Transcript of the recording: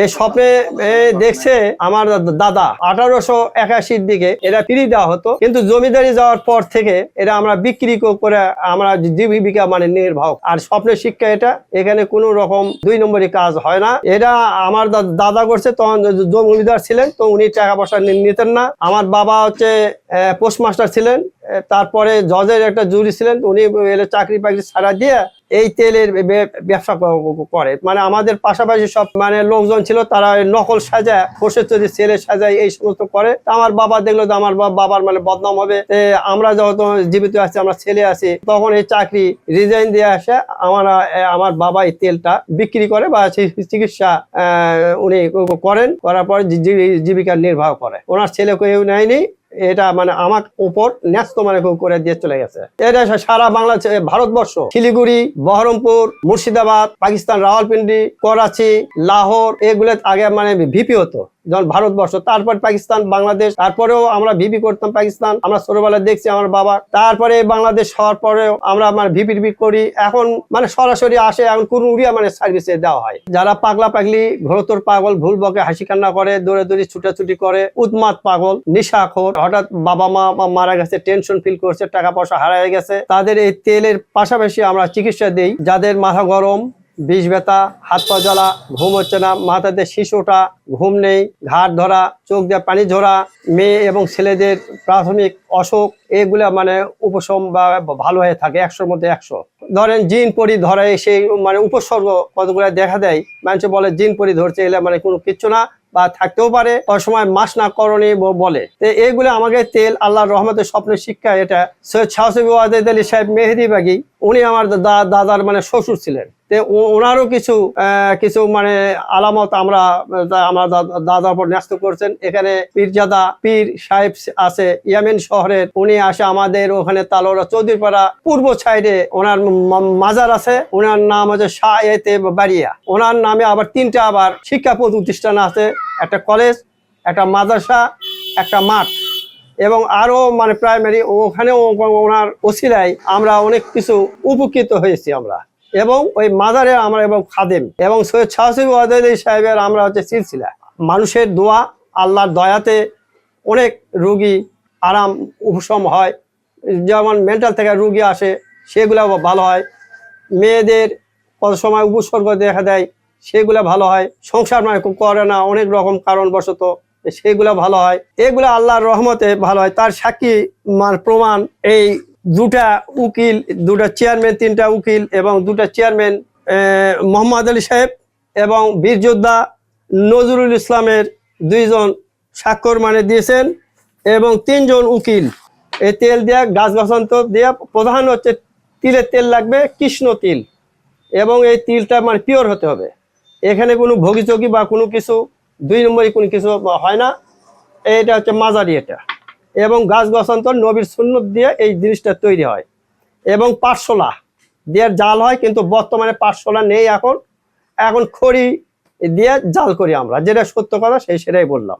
এই স্বপ্নে দেখছে আমার দাদা। আঠারোশো একাশির দিকে এরা ফিরিয়ে দেওয়া হতো। কিন্তু জমিদারি যাওয়ার পর থেকে এটা আমরা বিক্রি করে আমরা জীবিকা মানে নির্বাহ। আর স্বপ্নের শিক্ষা এটা, এখানে কোনো রকম দুই নম্বরই কাজ হয় না। এটা আমার দাদা করছে, তখন জমিদার ছিলেন, তো উনি টাকা পয়সা নিতেন না। আমার বাবা হচ্ছে পোস্টমাস্টার ছিলেন তারপরে জজের একটা জুরি ছিলেন উনি চাকরি বাকরি ছাড়া দিয়ে এই তেলের ব্যবসা করে। মানে আমাদের পাশাপাশি সব মানে লোকজন ছিল, তারা নকল সাজায় ফসের তৈরি ছেলে সাজায় এই সমস্ত করে। আমার বাবা দেখল যে আমার বাবার মানে বদনাম হবে। আমরা যখন জীবিত আছি, আমরা ছেলে আছি, তখন এই চাকরি রিজাইন দিয়ে আসে, আমরা আমার বাবা এই তেলটা বিক্রি করে বা চি- চিকিৎসা উনি করেন। করার পর জীবিকা নির্বাহ করে। ওনার ছেলে কেউ নেয়নি এটা মানে আমার উপর ন্যস্ত মানে করে দিয়ে চলে গেছে। এটা সারা বাংলা ভারতবর্ষ। শিলিগুড়ি, বহরমপুর, মুর্শিদাবাদ, পাকিস্তান, রাওয়ালপিন্ডি, করাচি, লাহোর, এগুলো আগে মানে ভিপি হতো। যখন ভারতবর্ষ, তারপর পাকিস্তান, বাংলাদেশ, তারপরেও আমরা ভিপি করতাম পাকিস্তান, আমরা ছোটবেলায় দেখছি আমার বাবা। তারপরে বাংলাদেশ হওয়ার পরেও আমরা মানে ভিপি টিপি করি। এখন মানে সরাসরি আসে, এখন কোন উড়িয়া মানে সার্ভিসে দেওয়া হয়। যারা পাগলা পাগলি ঘোরতর পাগল, ভুল বকে হাসি কান্না করে, দৌড়ে দৌড়ি ছুটাছুটি করে উন্মাদ পাগল, নিশাখোর, হঠাৎ বাবা মা- মারা গেছে টেনশন ফিল করছে, টাকা পয়সা হারায় গেছে। তাদের এই তেলের পাশাপাশি আমরা চিকিৎসা দেই, যাদের মাথা গরম বিষ ব্যথা, হাত পা জ্বালা, ঘুম হচ্ছে না, মাথাতে শিশুটা ঘুম নেই ঘাট ধরা, চোখ দিয়ে পানি ঝরা, মেয়ে এবং ছেলেদের প্রাথমিক অসুখ, এগুলা মানে উপশম বা ভালো হয়ে থাকে, একশোর মধ্যে একশো। ধরেন জিন পরি ধরে সেই মানে উপসর্গ কতগুলো দেখা দেয়? মানুষ বলে জিন পরি ধরছে, এলে মানে কোনো কিচ্ছু না বা থাকতেও পারে ওই সময় মাস না করণে বলে। তো এইগুলো আমাকে তেল, আল্লাহর রহমতের স্বপ্নের শিক্ষা এটা। সৈয়দ শাহসিব ওয়াজেদ আলী সাহেব মেহেদি বাগি, উনি আমার দাদার মানে শ্বশুর ছিলেন। ওনারও কিছু কিছু মানে আলামত আমরা আমরা দাদার উপর ন্যস্ত করছেন। এখানে পীরজাদা পীর সাহেব আছে, ইয়ামেন শহরের। উনি আসে আমাদের ওখানে তালোরা চৌধুরীপাড়া পূর্ব সাইডে। ওনার মাজার আছে। ওনার নাম হচ্ছে শাহ এতে বাড়িয়া ওনার নামে আবার তিনটা আবার শিক্ষা প্রতিষ্ঠান আছে। একটা কলেজ, একটা মাদ্রাসা, একটা মাঠ। এবং আরও মানে প্রাইমারি ওখানেও ওনার ওসিলায় আমরা অনেক কিছু উপকৃত হয়েছি আমরা। এবং ওই মাজারে আমরা এবং খাদেম এবং সৈয়দ ওয়াজেদ সাহেবের আমরা হচ্ছে সিলসিলা। মানুষের দোয়া, আল্লাহর দয়াতে অনেক রুগী আরাম, উপশম হয়। যেমন মেন্টাল থেকে রুগী আসে সেগুলো ভালো হয়। মেয়েদের কত সময় উপসর্গ দেখা দেয়, সেগুলো ভালো হয়। সংসার মানে করে না, অনেক রকম কারণবশত সেগুলো ভালো হয়। এগুলো আল্লাহর রহমতে ভালো হয়। তার সাক্ষী মান প্রমাণ এই দুটা উকিল, দুটা চেয়ারম্যান তিনটা উকিল এবং দুটা চেয়ারম্যান মোহাম্মদ আলী সাহেব এবং বীর যোদ্ধা নজরুল ইসলামের দুইজন স্বাক্ষর মানে দিয়েছেন এবং তিনজন উকিল। এই তেল দেওয়া গাছ গছন্ত দেওয়া প্রধান হচ্ছে তিলের তেল লাগবে, কৃষ্ণ তিল। এবং এই তিলটা মানে পিওর হতে হবে। এখানে কোনো ভোগিচকি বা কোনো কিছু, দুই নম্বরই কোনো কিছু হয় না। এটা হচ্ছে মাজারি এটা। এবং গাছ গছান্তর নবীর সুন্নত দিয়ে এই জিনিসটা তৈরি হয়। এবং পাটশোলা দিয়ে জাল হয়, কিন্তু বর্তমানে পাটশোলা নেই এখন। এখন খড়ি দিয়ে জাল করি আমরা, যেটা সত্য কথা, সেই সেটাই বললাম।